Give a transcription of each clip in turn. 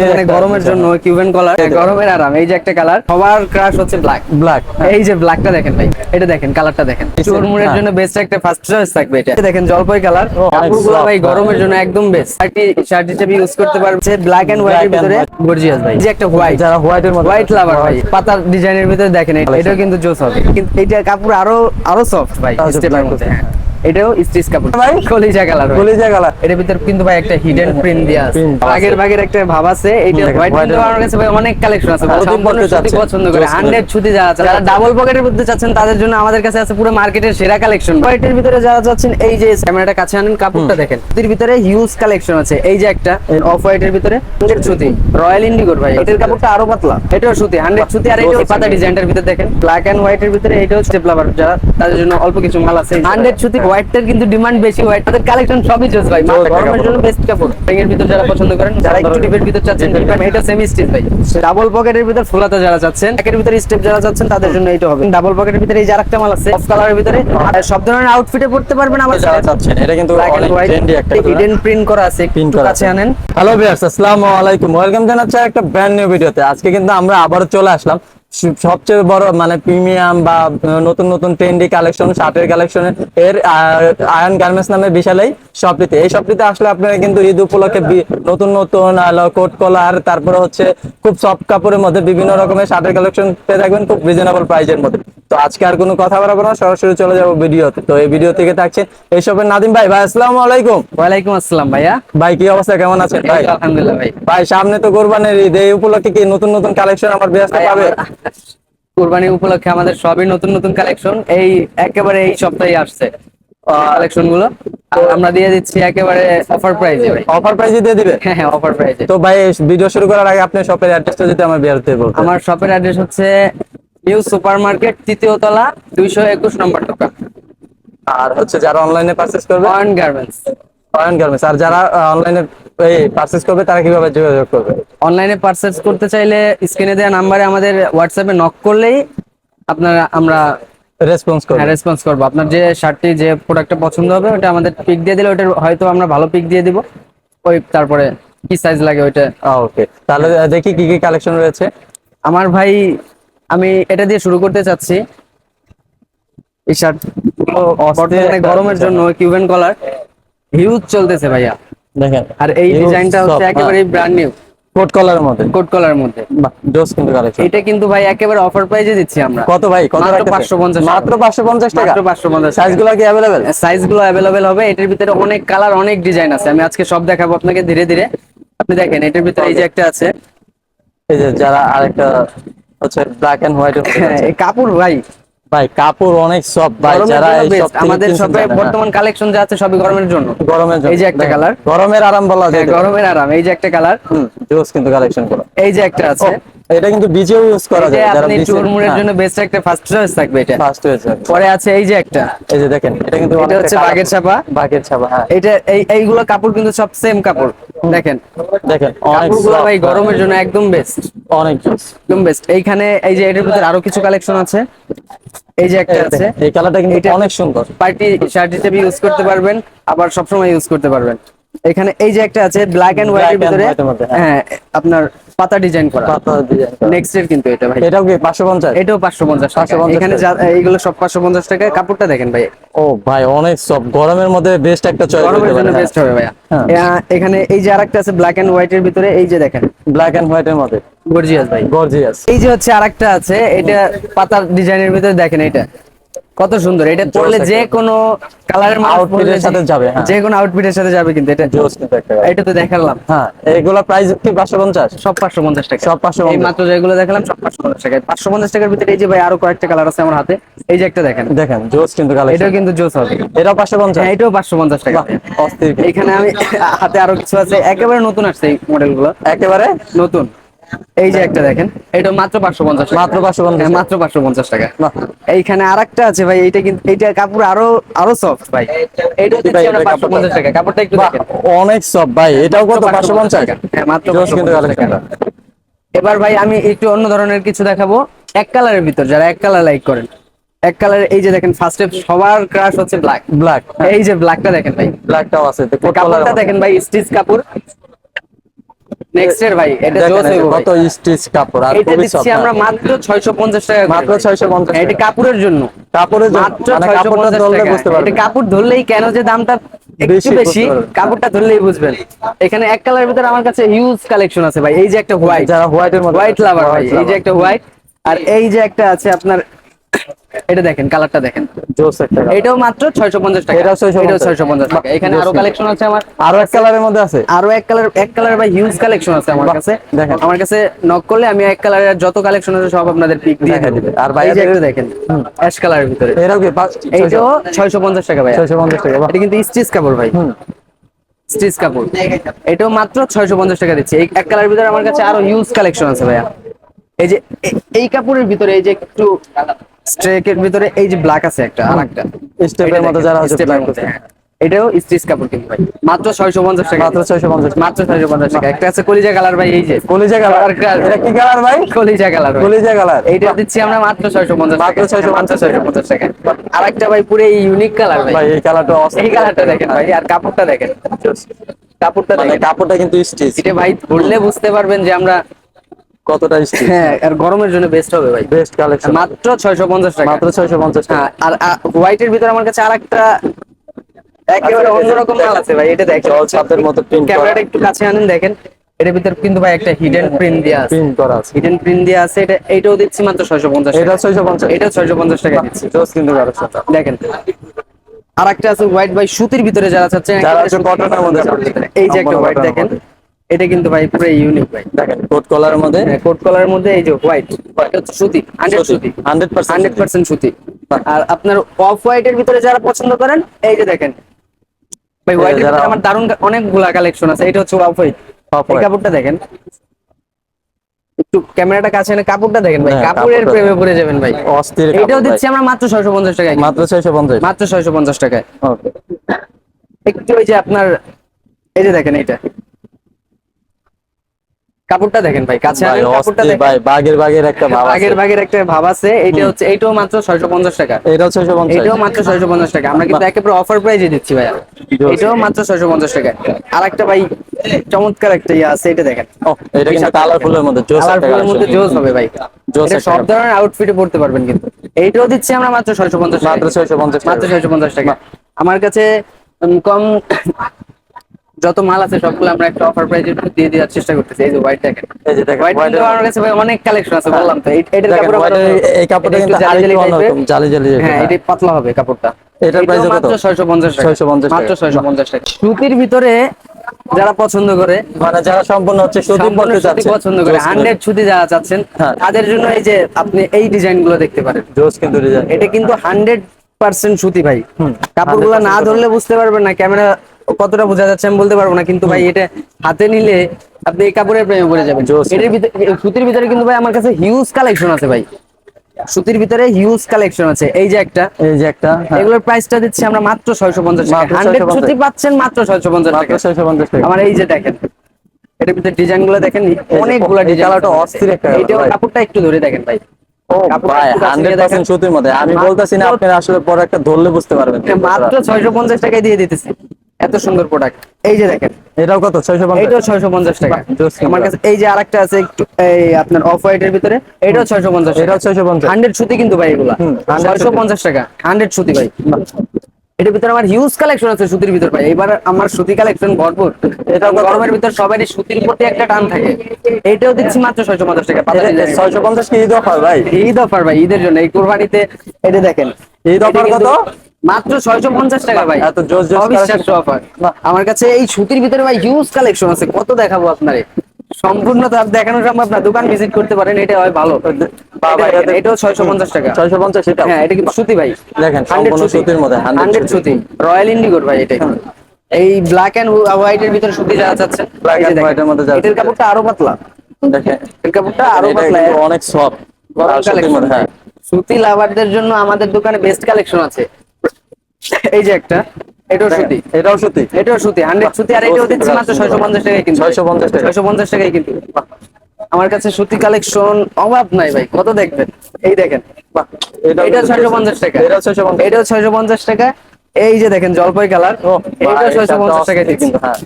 বর্তমানে গরমের জন্য কিউবেন কলার গরমের আরাম এই যে একটা কালার সবার ক্রাশ হচ্ছে ব্ল্যাক ব্ল্যাক এই যে ব্ল্যাকটা দেখেন ভাই এটা দেখেন কালারটা দেখেন। চুরমুড়ের হ্যাঁ। জন্য বেস্ট একটা ফার্স্ট চয়েস থাকবে এটা। দেখেন জলপাই কালার কাপড়গুলো ভাই। গরমের জন্য একদম বেস্ট শার্টি শার্ট হিসেবে ইউজ করতে পারবে ব্ল্যাক এন্ড হোয়াইটের ভিতরে। গর্জিয়াস ভাই। এই যে একটা হোয়াইট যারা হোয়াইটের মধ্যে হোয়াইট লাভার ভাই। পাতার ডিজাইনের ভিতরে দেখেন এটা- এটাও কিন্তু জোস হবে। কিন্তু এটা কাপড় আরও আরও সফট ভাই আচ্ছা, স্টেপের মধ্যে হ্যাঁ। এটাও স্টিচ কাপড়। ভাই? কলিজা কালার কলিজা কালার। এটার ভিতরে কিন্তু ভাই একটা হিডেন প্রিন্ট দেয়া আছে। আগের ভাগের একটা ভাব আছে দেখেন, হোয়াইট কিন্তু আমার কাছে ভাই অনেক কালেকশন আছে। সম্পূর্ণ সুতি পছন্দ করে Just 100 সুতি যারা আছে যারা ডাবল পকেটের মধ্যে চাচ্ছেন তাদের জন্য আমাদের কাছে আছে পুরো মার্কেটের সেরা কালেকশন হোয়াইটের ভিতরে যারা চাচ্ছেন এই যে ক্যামেরাটা কাছে আনেন কাপড়টা দেখেন। ভিতরে হিউজ কালেকশন আছে। এই যে একটা অফ হোয়াইটের ভিতরে সুতি। রয়্যাল ইন্ডিগোর ভাই। এটার কাপড়টা আরও পাতলা। এটাও সুতি 100 সুতি আর এটাও পাতা ডিজাইনটার ভিতরে দেখেন। ব্ল্যাক এন্ড হোয়াইটের ভিতরে এটাও স্টেপলাভার যারা তাদের জন্য অল্প কিছু মাল আছে। 100 সুতি হোয়াইটটার কিন্তু ডিমান্ড বেশি হোয়াইট তাদের কালেকশন সবই জোস ভাই। গরমের জন্য বেস্ট কাপড়। এর ভিতর যারা পছন্দ করেন যারা একটু ডিপের ভিতর চাচ্ছেন এটা সেমি স্টিচ ভাই। ডাবল পকেটের ভিতর ফুলাতে যারা চাচ্ছেন একের ভিতরে স্টেপ যারা চাচ্ছেন তাদের জন্য এটা হবে। ডাবল পকেটের ভিতরে এই যে আরেকটা মাল আছে অফ কালারের ভিতরে আর সব ধরনের আউটফিটে পড়তে পারবেন আবার যারা চাচ্ছেন এটা কিন্তু অনেক ট্রেন্ডি একটা হিডেন প্রিন্ট করা আছে প্রিন্ট করা আছে। আনেন। হ্যালো ভিউয়ার্স আসসালামু আলাইকুম। ওয়েলকাম জানাচ্ছি একটা ব্র্যান্ড নিউ ভিডিওতে আজকে কিন্তু আমরা আবারও চলে আসলাম সবচেয়ে বড় মানে প্রিমিয়াম বা নতুন নতুন ট্রেন্ডি কালেকশন শার্টের কালেকশন এর আয়ন গার্মেন্টস নামে বিশাল এই শপটিতে এই শপটিতে আসলে আপনারা কিন্তু ঈদ উপলক্ষে নতুন নতুন কোট কলার তারপরে হচ্ছে খুব সফট কাপড়ের মধ্যে বিভিন্ন রকমের শার্টের কালেকশন পেয়ে থাকবেন খুব রিজনেবল প্রাইজের মধ্যে। তো আজকে আর কোনো কথা বাড়াবো না সরাসরি চলে যাব ভিডিওতে। তো এই ভিডিও থেকে থাকছে এই শপের নাদিম ভাই। ভাই আসসালামু আলাইকুম। ওয়ালাইকুম আসসালাম ভাইয়া। ভাই কি অবস্থা? কেমন আছেন? ভাই। আলহামদুলিল্লাহ ভাই। ভাই সামনে তো কোরবানির ঈদ। এই উপলক্ষে কি নতুন নতুন কালেকশন আমার ব্যস্ত ভাই, পাবে? কুরবানি উপলক্ষে আমাদের সবই নতুন নতুন কালেকশন এই একেবারে এই সপ্তাহে আসছে। কালেকশনগুলো আমরা দিয়ে দিচ্ছি একেবারে অফার প্রাইজে অফার প্রাইসে দিয়ে দিবে? হ্যাঁ হ্যাঁ অফার প্রাইজে তো ভাই ভিডিও শুরু করার আগে আপনি শপের অ্যাড্রেসটা যদি আমার বিয়ারতে বলতেন। আমার শপের অ্যাড্রেস হচ্ছে নিউ সুপার মার্কেট তৃতীয় তলা দুইশো একুশ নম্বর দোকান। আর হচ্ছে যারা অনলাইনে পারচেজ করবে? অয়ন গার্মেন্টস অয়ন গার্মেন্টস আর যারা অনলাইনে এই পারচেজ করবে তারা কীভাবে যোগাযোগ করবে? অনলাইনে পারচেজ করতে চাইলে স্ক্রিনে দেওয়া নাম্বারে আমাদের হোয়াটসঅ্যাপে নক করলেই আপনারা আমরা রেসপন্স করবে। রেসপন্স করব। আপনার যে শার্টটি যে প্রোডাক্টটা পছন্দ হবে ওটা আমাদের পিক দিয়ে দিলে ওটার হয়তো আমরা ভালো পিক দিয়ে দিব। ওই তারপরে কি সাইজ লাগে ওইটা। ওকে তাহলে দেখি কি কি কালেকশন রয়েছে। আমার ভাই আমি এটা দিয়ে শুরু করতে চাচ্ছি। এই শার্ট বর্তমানে গরমের জন্য কিউবেন কলার হিউজ চলতেছে ভাইয়া। দেখেন। আর এই ডিজাইনটা হচ্ছে। একেবারে ব্র্যান্ড নিউ কোট কলারের মধ্যে কোট কলার মধ্যে বাহ জোস কিন্তু কালেকশন এটা কিন্তু ভাই একেবারে অফার প্রাইজে দিচ্ছি আমরা কত ভাই কত মাত্র রাখতেছে? 550 মাত্র 550 টাকা মাত্র 550 টাকা। সাইজগুলো কি अवेलेबल সাইজ গুলো অ্যাভেলেবেল হবে এটার ভিতরে অনেক কালার অনেক ডিজাইন আছে আমি আজকে সব দেখাবো আপনাকে ধীরে ধীরে আপনি দেখেন এটার ভিতরে এই যে একটা আছে এই যে যারা আরেকটা হচ্ছে ব্ল্যাক এন্ড হোয়াইট হ্যাঁ, এই কাপড় ভাই ভাই কাপড় অনেক সব ভাই যারা এই সব আমাদের হ্যাঁ। বর্তমান কালেকশন যা আছে সবই গরমের জন্য। গরমের জন্য এই যে একটা কালার গরমের আরাম বলা যায় হ্যাঁ, গরমের আরাম এই যে একটা কালার জোস কিন্তু কালেকশন করা। এই যে একটা আছে। এটা কিন্তু বিজেও ইউজ করা যায় যারা আপনি চুরমুড়ের হ্যাঁ, জন্য বেস্ট একটা ফার্স্ট চয়েস থাকবে এটা। ফার্স্ট হয়েছে পরে আছে এই যে একটা। এই যে দেখেন এটা কিন্তু এটা হচ্ছে বাঘের ছাপা। বাঘের ছাপা হ্যাঁ। এটা এই এইগুলো কাপড় কিন্তু সব সেম কাপড় দেখেন। দেখেন অনেক কাপড়গুলো ভাই হ্যাঁ, গরমের জন্য একদম বেস্ট অনেক জোস একদম বেস্ট এইখানে এই যে এটার ভিতরে আরও কিছু কালেকশন আছে। এই যে একটা আছে। এই কালারটা কিন্তু এটা- অনেক সুন্দর। পার্টি শার্ট হিসেবে ইউজ করতে পারবেন আবার সবসময় ইউজ করতে পারবেন। এখানে এই যে একটা আছে ব্ল্যাক এন্ড ভিতরে white এর মধ্যে, হ্যাঁ। হ্যাঁ আপনার পাতা ডিজাইন করা। পাতা ডিজাইন নেক্সট এর কিন্তু এটা ভাই। এটাও কি 550 এটাও পাঁচশো পঞ্চাশ টাকা। 550 এখানে এইগুলো সব পাঁচশো পঞ্চাশ টাকা কাপড়টা দেখেন ভাই। ও ভাই অনেক সব গরমের মধ্যে বেস্ট একটা চয়েস গরমের জন্য বেস্ট হবে ভাইয়া। হ্যাঁ। এখানে এই যে আরেকটা আছে ব্ল্যাক এন্ড হোয়াইটের ভিতরে এই যে দেখেন। ব্ল্যাক এন্ড হোয়াইট এর মধ্যে। গর্জিয়াস ভাই। গর্জিয়াস এই যে হচ্ছে আরেকটা আছে এটা পাতার ডিজাইনের ভিতরে দেখেন এটা কত সুন্দর। এটা পরলে। যে কোনো কালারের এর সাথে যাবে। যে কোনো আউটফিটের সাথে যাবে কিন্তু এটা। জোস এটা তো দেখালাম। হ্যাঁ এগুলা প্রাইস কি 550 সব পাঁচশো পঞ্চাশ টাকা। সব 550 এই মাত্র যেগুলো দেখালাম সব পাঁচশো পঞ্চাশ টাকা। পাঁচশো পঞ্চাশ টাকার ভিতরে এই যে ভাই আরও কয়েকটা কালার আছে আমার হাতে এই যে একটা দেখেন। দেখেন জোস কিন্তু কালার এটাও কিন্তু জোস হবে। এটাও 550 হ্যাঁ এটাও পাঁচশো পঞ্চাশ টাকা। অস্থির। এখানে আমি হাতে আরও কিছু আছে একেবারে নতুন আসছে এই মডেলগুলো। একেবারে? নতুন। এই যে একটা দেখেন এটা মাত্র পাঁচশো পঞ্চাশ মাত্র 550 হ্যাঁ, মাত্র পাঁচশো পঞ্চাশ টাকা। এইখানে আরেকটা আছে ভাই এইটা কিন্তু এইটা কাপড় আরও আরও সফট ভাই। এটা পাঁচশো পঞ্চাশ টাকা। কাপড়টা একটু অনেক সব ভাই। এটাও কত? মাত্র 550 টাকা। হ্যাঁ মাত্র জোস কিন্তু 550 কালেকশন টাকা। এবার ভাই আমি একটু অন্য ধরনের কিছু দেখাবো। এক কালারের ভিতর যারা এক কালার লাইক করেন। এক কালার এই যে দেখেন ফার্স্ট সবার ক্রাশ হচ্ছে ব্ল্যাক ব্ল্যাক এই যে ব্ল্যাকটা দেখেন ভাই। ব্ল্যাকটাও আছে কাপড়টা দেখেন ভাই স্টিচ কাপড়। নেক্সট এর ভাই এটা জোস হইব কত স্টিচ কাপড় আর খুবই আমরা হ্যাঁ। মাত্র 650 টাকা মাত্র ভাই। 650 হ্যাঁ, এটা কাপড়ের জন্য। কাপড়ের জন্য। মানে কাপড়টা ধরলে টাকা। বুঝতে এটা কাপড় ধরলেই কেন যে দামটা একটু বেশি বেশি কাপড়টা ধরলেই বুঝবেন। এখানে এক কালারের ভিতরে আমার কাছে হিউজ কালেকশন আছে ভাই। এই যে একটা হোয়াইট যারা হোয়াইটের মধ্যে হোয়াইট লাভার ভাই। এই যে একটা হোয়াইট আর এই যে একটা আছে আপনার এটা দেখেন কালারটা দেখেন। জোস একটা এটাও মাত্র 650 টাকা। এটাও 650 এটাও 650 টাকা। এখানে আরও কালেকশন আছে আমার। আরও এক কালারের মধ্যে আছে? আরও এক কালার এক কালার ভাই হিউজ কালেকশন আছে আমার কাছে। দেখেন। আমার কাছে নক করলে আমি এক কালারের যত কালেকশন আছে সব আপনাদের পিক দিয়ে দেখাই আর ভাই এদের- দেখেন অ্যাশ কালারের ভিতরে। এরাও কি পাঁচ এইটাও 650 টাকা ভাই 650 টাকা এটা কিন্তু স্টিচ কাপড় ভাই। স্টিচ কাপড়। এটাও মাত্র 650 টাকা দিচ্ছি। এক কালারের ভিতরে আমার কাছে আরও হিউজ কালেকশন আছে ভাইয়া। এই যে এই কাপড়ের ভিতরে এই যে একটু স্ট্রেকের ভিতরে এই যে ব্ল্যাক আছে একটা আরেকটা। স্টেপের মতো যারা মধ্যে, করছে। হ্যাঁ। এটাও স্টিচ কাপড় কিন্তু ভাই। মাত্র 650 টাকা। মাত্র 650 টাকা। মাত্র 650 টাকা। একটা আছে কলিজা কালার ভাই এই যে। কলিজা কালার। আর। এটা কি কালার ভাই? কলিজা কালার কলিজা কালার। এইটা দিচ্ছি আমরা মাত্র 650 মাত্র টাকা 650 মাত্র 650 টাকা। আরেকটা ভাই পুরো এই ইউনিক কালার ভাই। ভাই এই কালারটা এই কালারটা দেখেন ভাই আর কাপড়টা দেখেন। কাপড়টা মানে দেখেন। কাপড়টা কিন্তু স্টিচ এটা ভাই ধরলে বুঝতে পারবেন যে আমরা কতটা হ্যাঁ আর গরমের জন্য বেস্ট হবে ভাই। বেস্ট কালেকশন মাত্র 650 টাকা। মাত্র 650 টাকা। আর হোয়াইটের ভিতরে আমার কাছে আরেকটা একেবারে অন্যরকম মাল আছে ভাই এটা দেখেন। ছাপের মতো প্রিন্ট ক্যামেরাটা একটু কাছে আনেন দেখেন। এটার ভিতরে কিন্তু ভাই একটা হিডেন প্রিন্ট দেওয়া আছে। প্রিন্ট করা আছে। হিডেন প্রিন্ট দেওয়া আছে এটা এইটাও দিচ্ছি মাত্র 650 এটা টাকা 650 এটাও 650 টাকা দিচ্ছি। জোস কিন্তু কালেকশন দেখেন। আর একটা আছে হোয়াইট বাই সুতির ভিতরে যারা চাচ্ছেন যারা cotton এর মধ্যে। এই যে একটা হোয়াইট দেখেন। এটা কিন্তু ভাই পুরো ইউনিক ভাই। দেখেন কোট কলারের মধ্যে? কোট কলারের মধ্যে এই যে হোয়াইট হচ্ছে সুতি 100 সুতি 100% হান্ড্রেড পার্সেন্ট সুতি। আর আপনার অফ হোয়াইটের ভিতরে যারা পছন্দ করেন এই যে দেখেন। ভাই হোয়াইটের যারা- ভিতরে আমার দারুণ অনেকগুলা কালেকশন আছে এটা হচ্ছে অফ হোয়াইট এই কাপড়টা দেখেন। একটু ক্যামেরাটা কাছে এনে কাপড়টা দেখেন ভাই হ্যাঁ, কাপড়ের প্রেমে পড়ে যাবেন ভাই। অস্থির এটাও দিচ্ছি আমরা মাত্র ছয়শো পঞ্চাশ টাকায়। ভাই। মাত্র 650 মাত্র ছয়শো পঞ্চাশ টাকায়। ওকে। একটু ওই যে আপনার এই যে দেখেন এটা কাপড়টা দেখেন ভাই কাছে ভাই ভাই বাগের বাগের একটা ভাব আছে। ভাগের ভাগের একটা ভাব আছে। এটা হচ্ছে এইটাও মাত্র ছয়শো পঞ্চাশ টাকা। এটাও 650 এটাও মাত্র ছয়শো পঞ্চাশ টাকা। আমরা কিন্তু একেবারে অফার প্রাইজে দিচ্ছি ভাইয়া। জোস। এটাও মাত্র ছয়শো পঞ্চাশ টাকা। আর একটা ভাই চমৎকার একটা ইয়ে আছে এটা দেখেন। ও, এটা কিন্তু কালারফুলের মধ্যে জোস কালারফুলের মধ্যে জোস হবে ভাই। জোস সব ধরনের আউটফিটে পড়তে পারবেন কিন্তু। এইটাও দিচ্ছি আমরা মাত্র ছয়শো পঞ্চাশ মাত্র 650 মাত্র ছয়শো পঞ্চাশ টাকা। আমার কাছে কম যত মাল আছে সবগুলো আমরা একটা অফার প্রাইজে দিয়ে দেওয়ার চেষ্টা করতেছি। এই যে হোয়াইট দেখেন। এই যে দেখেন হোয়াইট কিন্তু আমার কাছে ভাই অনেক কালেকশন আছে বললাম তো। দেখেন, কাপড় এই কাপড়টা কিন্তু জালি জালি অন্যরকম, জালি জালি হ্যাঁ। এটা পাতলা হবে কাপড়টা। এটার price কত? মাত্র 650 টাকা। 650 মাত্র 650 টাকা। সুতির ভিতরে যারা পছন্দ করে মানে যারা সম্পূর্ণ হচ্ছে সুতি পড়তে চাচ্ছে পছন্দ করে হান্ড্রেড সুতি যারা চাচ্ছেন হ্যাঁ। তাদের জন্য এই যে আপনি এই ডিজাইনগুলো দেখতে পারেন। জোস কিন্তু ডিজাইন এটা কিন্তু হান্ড্রেড পার্সেন্ট সুতি ভাই। কাপড়গুলো না ধরলে বুঝতে পারবেন না ক্যামেরা কতটা বোঝা যাচ্ছে আমি বলতে পারব না কিন্তু ভাই এটা হাতে নিলে আপনি এই কাপড়ের প্রেমে পড়ে যাবেন। এটার ভিতরে সুতির ভিতরে কিন্তু ভাই আমার কাছে হিউজ কালেকশন আছে ভাই। সুতির ভিতরে হিউজ কালেকশন আছে। এই যে একটা এই যে একটা হ্যাঁ, এগুলোর প্রাইসটা দিচ্ছি আমরা মাত্র ছয়শো পঞ্চাশ টাকা। মাত্র হান্ড্রেড সুতি পাচ্ছেন মাত্র ছয়শো পঞ্চাশ মাত্র টাকা। 650 টাকা। আমার এই যে দেখেন এটার ভিতরে ডিজাইনগুলো দেখেন অনেকগুলো ডিজাইন কালারটা অস্থির একটা colour কাপড়টা একটু ধরে দেখেন ভাই। 100% আমি বলতাছি না আপনারা আসলে পরে একটা ধরলে বুঝতে পারবেন। মাত্র ছয়শো পঞ্চাশ টাকায় দিয়ে দিতেছি। এত সুন্দর প্রোডাক্ট এই যে দেখেন এটাও কত? 650 এইটাও ছয়শো পঞ্চাশ টাকা। আমার কাছে এই যে আরেকটা আছে একটু এই আপনার অফ হোয়াইটের ভিতরে এটাও ছয়শো পঞ্চাশ এটাও 650 হান্ড্রেড সুতি কিন্তু ভাই এগুলা। হুম, 100 ছয়শো পঞ্চাশ টাকা হান্ড্রেড সুতি ভাই। এটার ভিতরে আমার হিউজ কালেকশন আছে সুতির ভিতর ভাই। এবার আমার সুতি কালেকশন ভরপুর। এটা গরমের ভিতর সবারই সুতির প্রতি একটা টান থাকে। এটাও দিচ্ছি মাত্র ছয়শো পঞ্চাশ টাকা পাতা এটা design। 650 কি ঈদ অফার ভাই? ঈদ অফার ভাই ঈদের জন্য। এই কোরবানিতে এটা দেখেন ঈদ offer কত? মাত্র ছয়শো পঞ্চাশ টাকা ভাই। এত জোস জোস অবিশ্বাস্য অফার আমার কাছে এই সুতির ভিতরে ভাই হিউজ কালেকশন আছে কত দেখাবো আপনারে? সম্পূর্ণ তো দেখানো সম্ভব না দোকান ভিজিট করতে পারেন এটা হয় ভালো। এটাও ছয়শো পঞ্চাশ টাকা। 650 এটা হ্যাঁ এটা কিন্তু সুতি ভাই? দেখেন, সুতির মধ্যে, 100 হান্ড্রেড সুতি। রয়্যাল ইন্ডিগোর ভাই এটা। এই ব্ল্যাক এন্ড হোয়াইট এর ভিতরে সুতি যারা চাচ্ছে Black and white এর মধ্যে যারা এটার কাপড়টা আরও পাতলা। দেখেন। এর কাপড়টা আরও পাতলা। অনেক সফট গরম কালেকশন হ্যাঁ। সুতি লাভারদের জন্য আমাদের দোকানে বেস্ট কালেকশন আছে। এই যে একটা এটাও সুতি। এটাও সুতি। এটাও সুতি হান্ড্রেড সুতি আর এটাও দিচ্ছি মাত্র ছয়শো পঞ্চাশ টাকায় কিন্তু। 650 টাকা। ছয়শো পঞ্চাশ টাকায় কিন্তু। আমার কাছে সুতি কালেকশন অভাব নাই ভাই কত দেখবেন? এই দেখেন এটা ছয়শো পঞ্চাশ টাকা। এটাও 650 এটাও ছয়শো পঞ্চাশ টাকা। এই যে দেখেন জলপাই কালার। এটা ছয়শো পঞ্চাশ অস্থির কিন্তু, হ্যাঁ।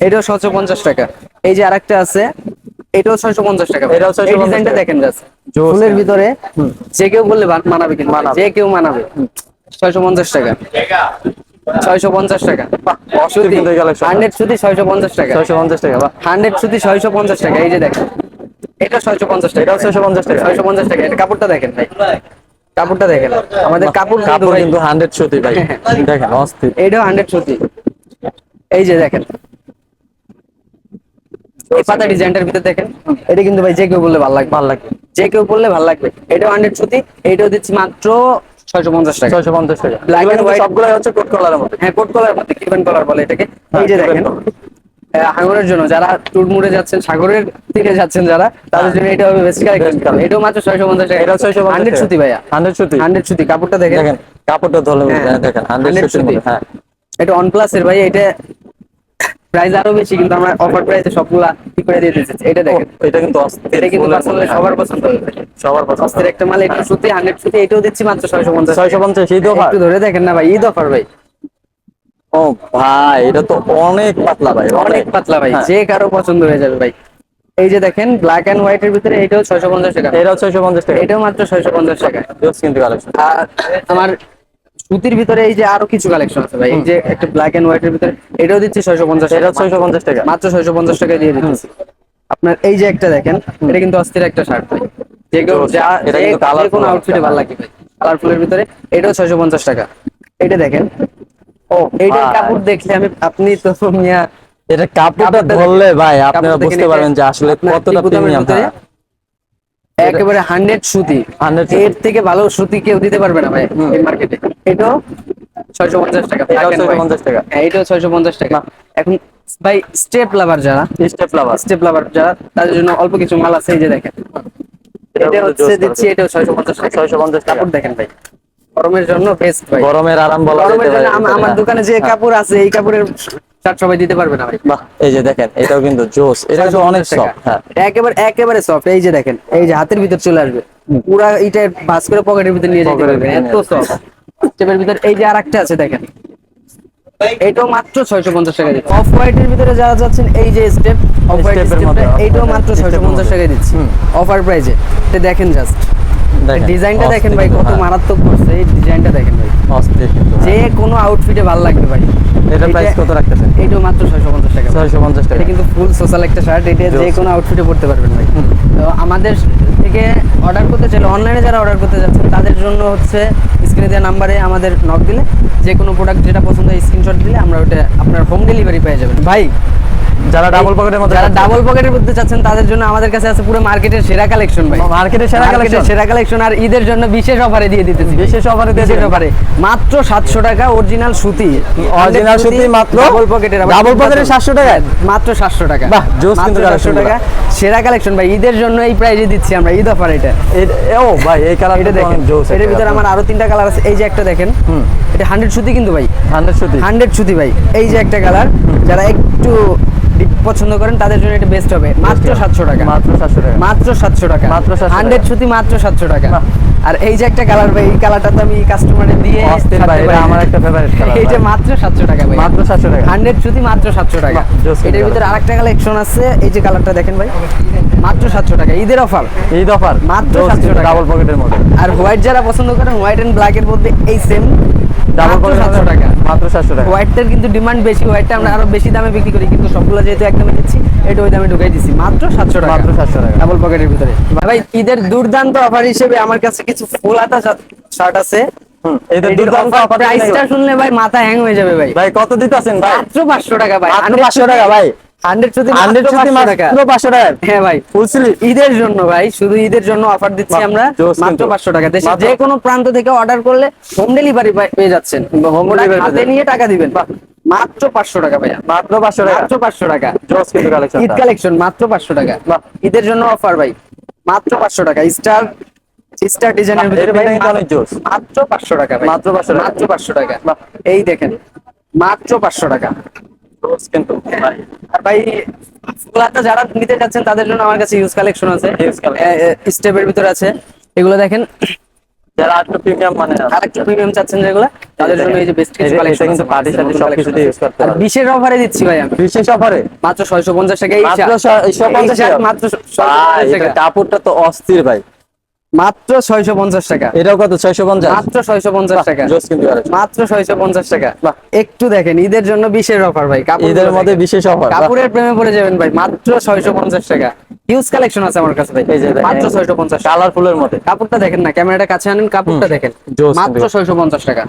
এটাও ছয়শো পঞ্চাশ টাকা। এই যে আরেকটা আছে এটাও ছয়শো পঞ্চাশ টাকা। এটাও 650 এই ডিজাইনটা দেখেন ফুলের ভিতরে যে কেউ বললে মানাবে কিন্তু। মানাবে। যে কেউ মানাবে। ছয়শো পঞ্চাশ টাকা। ছয়শো পঞ্চাশ টাকা। অস্থির কিন্তু এই collection টা। হান্ড্রেড সুতি ছয়শো পঞ্চাশ টাকা। ছয়শো পঞ্চাশ টাকা বা হান্ড্রেড সুতি ছয়শো পঞ্চাশ টাকা এই যে দেখেন। এটা ছয়শো পঞ্চাশ টাকা। এটাও 650 টাকা। ছয়শো পঞ্চাশ টাকা। এটা কাপড়টা দেখেন ভাই। কাপড়টা দেখেন। আমাদের কাপড় কাপড় কিন্তু হান্ড্রেড সুতি ভাই। দেখেন অস্থির। এইটাও হান্ড্রেড সুতি। এই যে দেখেন। এই পাতা ডিজাইনটার ভিতরে দেখেন। এটা কিন্তু ভাই যে কেউ বললে ভালো লাগবে। ভালো লাগে যে কেউ বললে ভালো লাগবে। এটাও হান্ড্রেড সুতি। এইটাও দিচ্ছি মাত্র ছয়শো পঞ্চাশ টাকা। ছয়শো পঞ্চাশ টাকা। হচ্ছে কোট মধ্যে। হ্যাঁ কোট কলার মধ্যে কলার বলে এটাকে। এই যে হ্যাঁ, দেখেন হাঙরের জন্য যারা ট্যুর মুড়ে যাচ্ছেন সাগরের দিকে যাচ্ছেন যারা তাদের জন্য এটা হবে বেস্ট কালেকশন এটাও মাত্র ছয়শো পঞ্চাশ টাকা। এটাও ছয়শো পঞ্চাশ হান্ড্রেড সুতি ভাইয়া। হান্ড্রেড সুতি। হান্ড্রেড সুতি। কাপড়টা দেখেন। দেখেন কাপড়টা ধরলে হ্যাঁ, দেখেন হান্ড্রেড 100 সুতি। হ্যাঁ। এটা অন প্লাসের ভাই এটা প্রাইস আরও বেশি কিন্তু আমরা অফার প্রাইসে সবগুলা ঠিক করে দিয়ে দিতেছি এটা দেখেন। এটা কিন্তু অস্থির এটা কিন্তু পার্সোনালি সবার। পছন্দ সবার পছন্দ। সস্তের একটা মাল এটা সুতি হান্ড্রেড সুতি এটাও দিচ্ছি মাত্র ছয়শো পঞ্চাশ। ছয়শো পঞ্চাশ এই দোকান একটু ধরে দেখেন না ভাই ঈদ অফার ভাই। ও ভাই এটা তো অনেক পাতলা ভাই অনেক। পাতলা ভাই হ্যাঁ। যে কারও পছন্দ হয়ে যাবে ভাই। এই যে দেখেন ব্ল্যাক এন্ড হোয়াইট এর ভিতরে এটাও ছয়শো পঞ্চাশ টাকা। এটাও ছয়শো পঞ্চাশ টাকা। এটাও মাত্র ছয়শো পঞ্চাশ টাকা। জোস কিন্তু কালেকশন আর আমার সুতির ভিতরে এই যে আরও কিছু কালেকশন আছে ভাই এই যে একটা ব্ল্যাক এন্ড হোয়াইট এর ভিতরে এটাও দিচ্ছি ছয়শো পঞ্চাশ এটাও ছয়শো পঞ্চাশ টাকা। মাত্র ছয়শো পঞ্চাশ টাকা দিয়ে দিতেছি আপনার এই যে একটা দেখেন এটা কিন্তু অস্থির একটা শার্ট ভাই। যে কেউ যা এটা কিন্তু colourful কোনো আউটফিটে ভালো লাগে ভাই। কালারফুলের ভিতরে এটাও ছয়শো পঞ্চাশ টাকা। এটা দেখেন। ও এইটা কাপড় দেখলে আমি আপনি তো মিয়া এটা কাপড়টা ধরলে ভাই আপনারা বুঝতে পারবেন যে আসলে কতটা প্রিমিয়াম একেবারে হান্ড্রেড সুতি 100 এর থেকে ভালো সুতি কেউ দিতে পারবে না ভাই এই মার্কেটে এটাও ছয়শো পঞ্চাশ টাকা এটাও। 650 টাকা। হ্যাঁ এটাও ছয়শো পঞ্চাশ টাকা। এখন ভাই স্টেপ লাভার যারা স্টেপ লাভার স্টেপ লাভার যারা তাদের জন্য অল্প কিছু মাল আছে এই যে দেখেন। এটা হচ্ছে দিচ্ছি এটাও ছয়শো পঞ্চাশ টাকা। 650 টাকা। কাপড় দেখেন ভাই। গরমের জন্য বেস্ট ভাই। গরমের আরাম বলা যেতে পারে। আমার। দোকানে যে কাপড় আছে এই কাপড়ের শার্ট সবাই দিতে পারবে না ভাই। বাহ এই যে দেখেন এটাও কিন্তু জোস। এটা কিন্তু অনেক সফট হ্যাঁ। একেবারে একেবারে সফট এই যে দেখেন এই যে হাতের ভিতর চলে আসবে। পুরা এটা ভাস করে পকেটের ভিতর নিয়ে যেতে পারবেন এত সফট স্টেপের ভিতর এই যে আরেকটা আছে দেখেন। এটাও মাত্র ছয়শো পঞ্চাশ টাকা দিচ্ছি। অফ হোয়াইটের ভিতরে যারা যাচ্ছেন এই যে স্টেপ অফ হোয়াইট মধ্যে, এইটাও মাত্র step এর ছয়শো পঞ্চাশ মধ্যে। টাকা দিচ্ছি। অফার প্রাইজে দেখেন জাস্ট ডিজাইনটা দেখেন ভাই কত হ্যাঁ, মারাত্মক করছে এই ডিজাইনটা দেখেন ভাই। অস্থির কিন্তু যে কোনো আউটফিটে ভালো লাগবে ভাই। এটা প্রাইস কত রাখতেছেন? মাত্র ছয়শো পঞ্চাশ টাকা। ছয়শো পঞ্চাশ টাকা। এটা কিন্তু ফুল সোশ্যাল একটা শার্ট এটা যে কোনো আউটফিটে পড়তে পারবেন ভাই। তো আমাদের থেকে অর্ডার করতে চাইলে অনলাইনে যারা অর্ডার করতে যাচ্ছেন তাদের জন্য হচ্ছে স্ক্রিনে দেওয়া নাম্বারে আমাদের নক দিলে যে কোনো প্রোডাক্ট যেটা পছন্দ হয় স্ক্রিনশট দিলে আমরা ওটা আপনার হোম ডেলিভারি পেয়ে যাবেন। ভাই যারা ডাবল পকেটের মধ্যে যারা ডাবল পকেটের মধ্যে চাচ্ছেন তাদের জন্য আমাদের কাছে আছে পুরো মার্কেটের সেরা কালেকশন ভাই। মার্কেটের সেরা কালেকশন সেরা কালেকশন আর ঈদের জন্য বিশেষ অফারে দিয়ে দিতেছি। বিশেষ দিয়ে বিশেষ। অফারে মাত্র সাতশো টাকা অরিজিনাল সুতি। Original সুতি মাত্র ডাবল পকেটের double pocket 700 টাকায়? মাত্র সাতশো টাকা। বাহ, জোস কিন্তু মাত্র সাতশো collection টাকা। সেরা কালেকশন ভাই ঈদের জন্য এই প্রাইজে দিচ্ছি আমরা ঈদ অফার এটা। ও ভাই এই কালারটা এটা দেখেন জোস ভিতরে আমার আরও তিনটা কালার আছে। এই যে একটা দেখেন। এটা হান্ড্রেড সুতি কিন্তু ভাই। হান্ড্রেড সুতি। হান্ড্রেড সুতি ভাই। এই যে একটা কালার যারা একটু পছন্দ করেন তাদের জন্য এটা বেস্ট হবে। মাত্র সাতশো টাকা। মাত্র সাতশো টাকা। মাত্র সাতশো টাকা। মাত্র 700 টাকা। হান্ড্রেড সুতি মাত্র সাতশো টাকা। বাহ। আর এই যে একটা কালার ভাই এই কালারটা তো আমি কাস্টমারে দিয়ে আসতে ভাই, এটা পারি আমার একটা ফেভারিট কালার এইটা যে মাত্র সাতশো টাকা ভাই। মাত্র 700 টাকা। 100 যদি মাত্র সাতশো টাকা। এটার ভিতরে আরেকটা কালেকশন আছে এই যে কালারটা দেখেন ভাই। মাত্র সাতশো টাকা ঈদের অফার? ঈদ অফার মাত্র 700 টাকা। ডাবল পকেটের মধ্যে। আর হোয়াইট যারা পছন্দ করেন হোয়াইট এন্ড ব্ল্যাক এর মধ্যে এই সেম ডাবল পকেট সাতশো টাকা। মাত্র সাতশো টাকা। হোয়াইটটার কিন্তু ডিমান্ড বেশি হোয়াইটটা আমরা আরও বেশি দামে বিক্রি করি কিন্তু সবগুলো যেহেতু একদমে দিচ্ছি এটা ওই দামে ঢুকাই দিচ্ছি। মাত্র সাতশো টাকা। মাত্র 700 টাকা। ডাবল পকেটের ভিতরে। ভাই ঈদের দুর্দান্ত অফার হিসেবে আমার কাছে কিছু ফুল হাতা শার্ট আছে। প্রাইসটা শুনলে ভাই মাথা হ্যাং হয়ে যাবে ভাই। ভাই কত দিতেছেন ভাই? মাত্র পাঁচশো টাকা ভাই। মাত্র 500 টাকা ভাই। হান্ড্রেড শুধু হান্ড্রেড সুতি টাকা মাত্র পাঁচশো টাকা ভাই। ঈদের জন্য ভাই শুধু ঈদের জন্য অফার দিচ্ছি আমরা মাত্র পাঁচশো টাকা। দেশে যে কোনো প্রান্ত থেকে অর্ডার করলে হোম ডেলিভারি পেয়ে যাচ্ছেন। Product delivery নিয়ে টাকা দিবেন। মাত্র পাঁচশো টাকা ভাইয়া। মাত্র পাঁচশো টাকা। মাত্র পাঁচশো টাকা। ঈদ কালেকশন মাত্র পাঁচশো টাকা। ঈদের জন্য অফার ভাই। মাত্র পাঁচশো টাকা। স্টার স্টার ডিজাইনের ভিতরে ভাই। মাত্র পাঁচশো টাকা মাত্র 500 মাত্র পাঁচশো টাকা। বাহ। এই দেখেন মাত্র পাঁচশো টাকা। কিন্তু আর ভাই ফুলাটা যারা নিতে চাচ্ছেন তাদের জন্য আমার কাছে ইউজ কালেকশন আছে। স্টেপের ভিতরে আছে। এগুলো দেখেন। যারা একটু প্রিমিয়াম মানে আর একটু প্রিমিয়াম চাচ্ছেন যেগুলো তাদের জন্য এই যে বেস্ট কিছু কালেকশন কিন্তু পার্টি সাথে সবকিছুতে ইউজ করতে বিশের অফারে দিচ্ছি ভাই আমি। বিশেষ অফারে মাত্র ছয়শো পঞ্চাশ টাকা। এই মাত্র শার্ট- ছয়শো এই পঞ্চাশ শার্ট টাকা। মাত্র 650 টাকা। কাপড়টা তো অস্থির ভাই। মাত্র ছয়শো পঞ্চাশ টাকা। এটাও কত? ছয়শো পঞ্চাশ? মাত্র ছয়শো পঞ্চাশ টাকা। জোস কিন্তু মাত্র ছয়শো পঞ্চাশ টাকা। একটু দেখেন ঈদের জন্য বিশের অফার ভাই ঈদের মধ্যে বিশেষ অফার কাপড়ের প্রেমে পড়ে যাবেন ভাই মাত্র ছয়শো পঞ্চাশ টাকা। হিউজ কালেকশন আছে আমার কাছে ভাই এই যে মাত্র ছয়শো পঞ্চাশ কালারফুলের মধ্যে। কাপড়টা দেখেন না ক্যামেরাটা কাছে আনেন কাপড়টা দেখেন। মাত্র কিন্তু। ছয়শো পঞ্চাশ টাকা।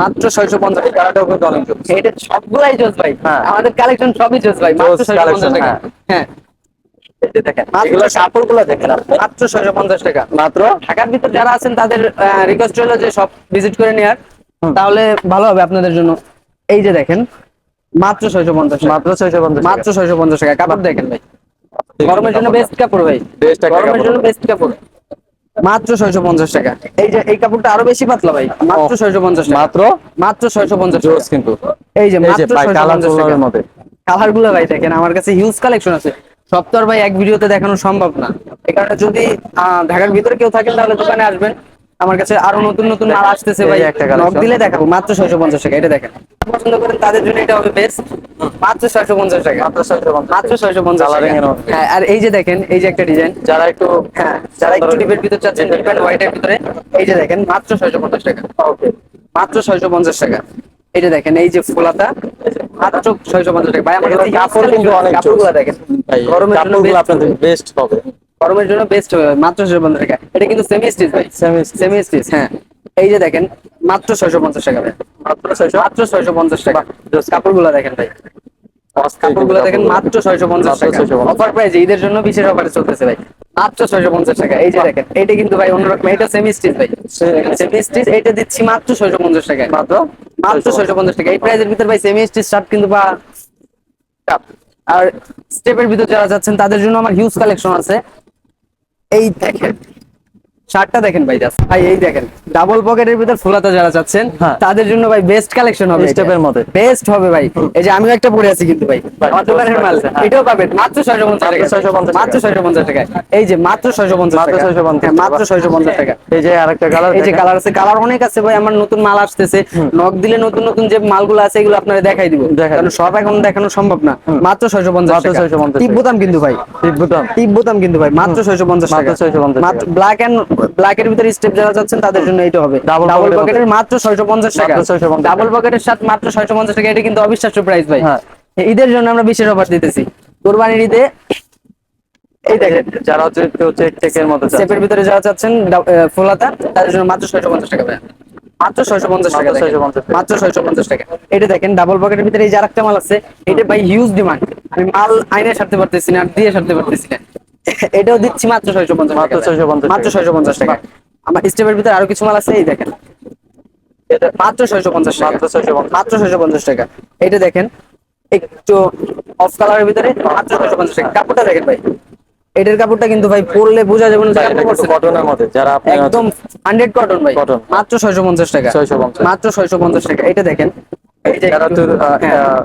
মাত্র ছয়শো পঞ্চাশ টাকা। কিন্তু। এটা সবগুলাই জোস ভাই। হ্যাঁ। আমাদের কালেকশন সবই জোস ভাই মাত্র জোস ছয়শো পঞ্চাশ collection, টাকা হ্যাঁ। এই যে দেখেন মাত্র- এগুলো কাপড়গুলো দেখেন মাত্র ছয়শো পঞ্চাশ টাকা। মাত্র? ঢাকার ভিতর যারা আছেন তাদের রিকোয়েস্ট হলো যে সব ভিজিট করে নেওয়ার। তাহলে ভালো হবে আপনাদের জন্য। এই যে দেখেন মাত্র ছয়শো পঞ্চাশ মাত্র ছয়শো পঞ্চাশ মাত্র ছয়শো পঞ্চাশ টাকা। কাপড় দেখেন ভাই। গরমের জন্য বেস্ট কাপড় ভাই। গরমের জন্য বেস্ট কাপড়। মাত্র ছয়শো পঞ্চাশ টাকা। এই যে এই কাপড়টা আরও বেশি পাতলা ভাই। মাত্র। ছয়শো পঞ্চাশ মাত্র? মাত্র ছয়শো পঞ্চাশ কিন্তু। এই যে এই মাত্র ছয়শো পঞ্চাশ টাকা। মধ্যে। কালারগুলো ভাই দেখেন আমার কাছে হিউজ কালেকশন আছে। সব তো আর ভাই এক ভিডিওতে দেখানো সম্ভব না। কারণে যদি ঢাকার ভিতরে কেউ থাকেন তাহলে দোকানে আসবেন। আমার কাছে আরও নতুন নতুন মাল আসতেছে ভাই। একটা। নক দিলে দেখাবো। মাত্র ছয়শো পঞ্চাশ টাকা। এটা দেখেন। পছন্দ করেন তাদের জন্য এটা হবে বেস্ট মাত্র ছয়শো পঞ্চাশ টাকা। মাত্র ছয়শো পঞ্চাশ। হ্যাঁ আর এই যে দেখেন এই যে একটা ডিজাইন যারা একটু হ্যাঁ যারা একটু ডিপের ভিতর চাচ্ছেন ডিপ অ্যান্ড হোয়াইটের ভিতরে এই যে দেখেন মাত্র ছয়শো পঞ্চাশ টাকা। ওকে মাত্র ছয়শো পঞ্চাশ টাকা। যে দেখেন এই যে ফুলাতা। মাত্র ছয়শো পঞ্চাশ টাকা। ভাই আমার কাপড় কিন্তু অনেক কাপড়গুলো দেখেন। গরমের জন্য কাপড়গুলো আপনাদের বেস্ট হবে। গরমের জন্য বেস্ট হবে। মাত্র ছয়শো পঞ্চাশ টাকা। এটা কিন্তু সেমি স্টিচ ভাই। সেমি স্টিচ হ্যাঁ। এই যে দেখেন মাত্র ছয়শো পঞ্চাশ টাকা ভাই। মাত্র ছয়শো? মাত্র ছয়শো পঞ্চাশ টাকা। কাপড় কাপড়গুলো দেখেন ভাই। কাপড়গুলো দেখেন মাত্র ছয়শো পঞ্চাশ মাত্র টাকা। 650 অফার প্রাইস ঈদের জন্য বিশেষ অফারে চলতেছে ভাই। মাত্র ছয়শো পঞ্চাশ টাকা। এই যে দেখেন এটা কিন্তু ভাই অন্যরকম এটা সেমি স্টিচ ভাই। সেমি স্টিচ এটা দিচ্ছি মাত্র ছয়শো পঞ্চাশ টাকা মাত্র? মাত্র ছয়শো পঞ্চাশ টাকা। এই প্রাইসের ভিতর ভাই সেমি স্টিচ শার্ট কিন্তু বা আর স্টেপের ভিতর যারা যাচ্ছেন তাদের জন্য আমার হিউজ কালেকশন আছে। এই দেখেন শার্টটা দেখেন ভাই জাস্ট ভাই এই দেখেন ডাবল পকেটের ভিতর ফুলাতে যারা চাচ্ছেন হ্যাঁ। তাদের জন্য ভাই বেস্ট কালেকশন হবে এর মধ্যে। বেস্ট হবে ভাই এই যে আমিও একটা পরে আছি কিন্তু ভাই আমার দোকানের মাল হ্যাঁ। এটাও পাবেন মাত্র ছয়শো পঞ্চাশ টাকা 650 মাত্র ছয়শো পঞ্চাশ টাকা এই যে মাত্র ছয়শো পঞ্চাশ মাত্র টাকা 650 হ্যাঁ, মাত্র ছয়শো পঞ্চাশ টাকা এই যে আরেকটা কালার এই যে কালার আছে কালার অনেক আছে ভাই আমার নতুন মাল আসতেছে নক দিলে নতুন নতুন যে মালগুলো আছে এগুলো আপনারা দেখাই দিব কারণ সব এখন দেখানো সম্ভব না মাত্র ছয়শো পঞ্চাশ মাত্র টাকা 650 টিপ বোতাম কিন্তু ভাই বুতাম টিপ বোতাম কিন্তু ভাই মাত্র ছয়শো পঞ্চাশ মাত্র টাকা 650 টাকা। মাত্র ব্ল্যাক এন্ড ব্ল্যাক এর ভিতরে স্টেপ যারা যাচ্ছেন তাদের জন্য এটা হবে। ডাবল পকেটের মাত্র ছয়শো পঞ্চাশ টাকা। 650 ডাবল পকেটের সাথে মাত্র ছয়শো পঞ্চাশ টাকা এটা কিন্তু অবিশ্বাস্য প্রাইস ভাই। হ্যাঁ। ঈদের জন্য আমরা বিশেষ অফার দিতেছি। কোরবানির ঈদে এই দেখেন যারা হচ্ছে একটু টেকের মধ্যে চাচ্ছে। ভিতরে যারা চাচ্ছেন ডা- তাদের জন্য মাত্র ছয়শো পঞ্চাশ টাকা ভাই। মাত্র ছয়শো পঞ্চাশ টাকা মাত্র 650 টাকা। মাত্র ছয়শো পঞ্চাশ টাকা। এটা দেখেন ডাবল পকেটের ভিতরে এই যে আরেকটা মাল আছে এটা ভাই হিউজ ডিমান্ড আমি মাল আইনে সারতে পারতেছি না আর দিয়ে সারতে পারতেছি না। এটাও দিচ্ছি মাত্র ছয়শো পঞ্চাশ মাত্র 650 মাত্র ছয়শো পঞ্চাশ টাকা। আমার স্টেপের ভিতরে আরও কিছু মাল আছে এই দেখেন। মাত্র ছয়শো পঞ্চাশ টাকা। মাত্র 650 মাত্র ছয়শো পঞ্চাশ টাকা। এটা দেখেন একটু অফ কালারের ভিতরে মাত্র ছয়শো পঞ্চাশ টাকা। কাপড়টা দেখেন ভাই। এটার কাপড়টা কিন্তু ভাই পরলে বোঝা যাবে না। কটনের মধ্যে। যারা আপনি একদম হান্ড্রেড কটন ভাই। মাত্র ছয়শো পঞ্চাশ টাকা। 650 মাত্র ছয়শো পঞ্চাশ টাকা। এটা দেখেন যারা হ্যাঁ।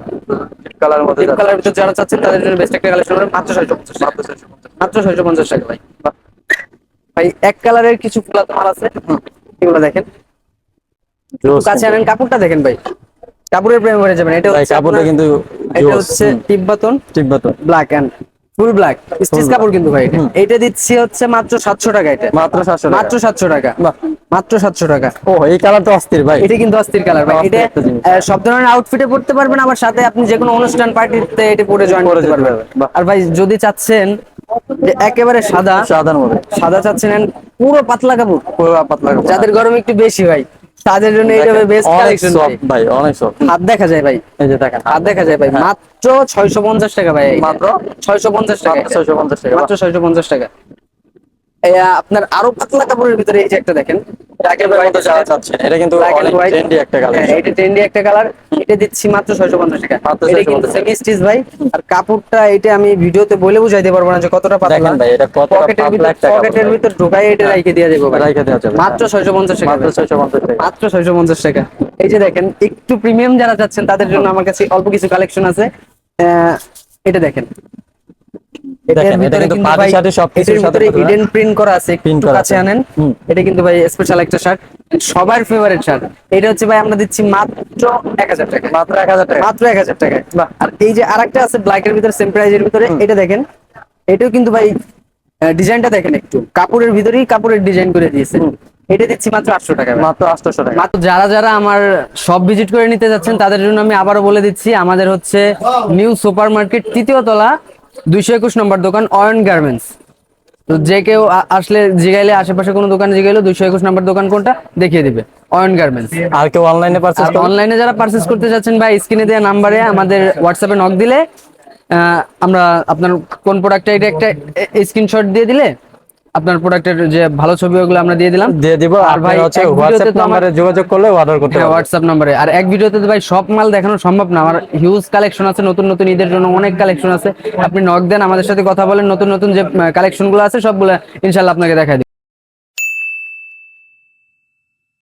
কালার মধ্যে ডিপ কালার ভিতর যারা চাচ্ছেন তাদের জন্য বেস্ট একটা কালেকশন হবে মাত্র ছয়শো পঞ্চাশ টাকা। মাত্র ছয়শো পঞ্চাশ টাকা। ভাই। ভাই এক কালারের কিছু ফুলা তোমার আছে? এগুলো দেখেন। কাছে। আনেন কাপড়টা দেখেন ভাই। কাপড়ের প্রেম হয়ে যাবেন। এটা কাপড়টা কিন্তু এটা হচ্ছে বাতো black and full black stitch. কাপড় কিন্তু ভাই এটা। এটা দিচ্ছি হচ্ছে মাত্র সাতশো টাকা এটা। মাত্র সাতশো মাত্র সাতশো টাকা। বাহ। মাত্র সাতশো টাকা। ও এই কালার তো অস্থির ভাই। এটা কিন্তু অস্থির কালার ভাই। এটা সব ধরনের আউটফিটে পড়তে পারবেন আমার সাথে আপনি যে কোনো অনুষ্ঠান পার্টিতে এটা পরে জয়েন করতে পারবেন। আর ভাই যদি চাচ্ছেন যে একেবারে সাদা সাদার মধ্যে সাদা চাচ্ছেন পুরো পাতলা কাপড়। পুরো পাতলা কাপড়। যাদের গরম একটু বেশি ভাই। তাদের জন্য এটা বেস্ট কালেকশন ভাই অনেক soft। হাত দেখা যায় ভাই এই যে দেখেন হাত দেখা যায় ভাই হ্যাঁ। মাত্র ছয়শো পঞ্চাশ টাকা ভাই মাত্র? ছয়শো পঞ্চাশ টাকা মাত্র এটা। 650 টাকা। মাত্র ছয়শো পঞ্চাশ টাকা এই, আহ, আপনার আরও পাতলা কাপড়ের ভিতরে এই যে একটা দেখেন। এটা কিন্তু একটা কালার হ্যাঁ, এটা ট্রেন্ডি একটা কালার এটা দিচ্ছি মাত্র ছয়শো পঞ্চাশ টাকা। এটা কিন্তু সেমি স্টিচ ভাই। আর কাপড়টা এটা আমি ভিডিওতে বলে বুঝাইতে পারব না যে কতটা পাতলা। দেখেন ভাই, এটা কতটা পকেটের পাতলা ভিতর একটা পকেটের ভিতর ঢোকাই এটা রাইখে দিয়ে দেবো ভাই। রাইখে দেওয়া যাবে। মাত্র ছয়শো পঞ্চাশ টাকা। মাত্র 650 টাকা। মাত্র ছয়শো পঞ্চাশ টাকা। এই যে দেখেন একটু প্রিমিয়াম যারা চাচ্ছেন তাদের জন্য আমার কাছে অল্প কিছু কালেকশন আছে। আহ, এটা দেখেন। দেখেন, এটা কিন্তু পাটির সাথে সবকিছুর হিডেন প্রিন্ট করা আছে Print করা আছে। আনেন। এটা কিন্তু ভাই স্পেশাল একটা শার্ট সবার ফেভারিট শার্ট এটা হচ্ছে ভাই আমরা দিচ্ছি মাত্র এক হাজার টাকা। মাত্র এক হাজার টাকা। মাত্র এক হাজার আর এই যে আরেকটা আছে ব্ল্যাকের ভিতরে সেম প্রাইজের ভিতরে এটা দেখেন। এটাও কিন্তু ভাই ডিজাইনটা দেখেন একটু। কাপড়ের ভিতরেই কাপড়ের ডিজাইন করে দিয়েছে। এটা দিচ্ছি মাত্র আটশো টাকা মাত্র আটশোশো টাকা। মাত্র যারা যারা আমার সব ভিজিট করে নিতে যাচ্ছেন তাদের জন্য আমি আবারও বলে দিচ্ছি আমাদের হচ্ছে নিউ সুপার মার্কেট তৃতীয় তলা দুইশো একুশ নম্বর দোকান অয়ন গার্মেন্টস। তো যে কেউ আসলে জিগাইলে আশেপাশে কোনো দোকানে জিগাইলে দুইশো একুশ নম্বর দোকান কোনটা? দেখিয়ে দিবে। অয়ন গার্মেন্টস। আর কেউ অনলাইনে পারচেজ অনলাইনে যারা পারচেজ করতে যাচ্ছেন বা স্ক্রিনে দেওয়া নাম্বারে আমাদের হোয়াটসঅ্যাপে নক দিলে আহ, আমরা আপনার কোন প্রোডাক্টটা এটা একটা স্ক্রিনশট দিয়ে দিলে আপনার প্রোডাক্টের যে ভালো ছবি ওগুলো আমরা দিয়ে দিলাম। দিয়ে দিব আর ভাই হচ্ছে হোয়াটসঅ্যাপ নাম্বারে যোগাযোগ করলে অর্ডার করতে হ্যাঁ পারবেন হোয়াটসঅ্যাপ নম্বরে আর এক ভিডিওতে তো ভাই সব মাল দেখানো সম্ভব না। আমার হিউজ কালেকশন আছে নতুন নতুন ঈদের জন্য অনেক কালেকশন আছে। আপনি নক দেন আমাদের সাথে কথা বলেন নতুন নতুন যে কালেকশনগুলো আছে সবগুলো ইনশাআল্লাহ আপনাকে দেখাই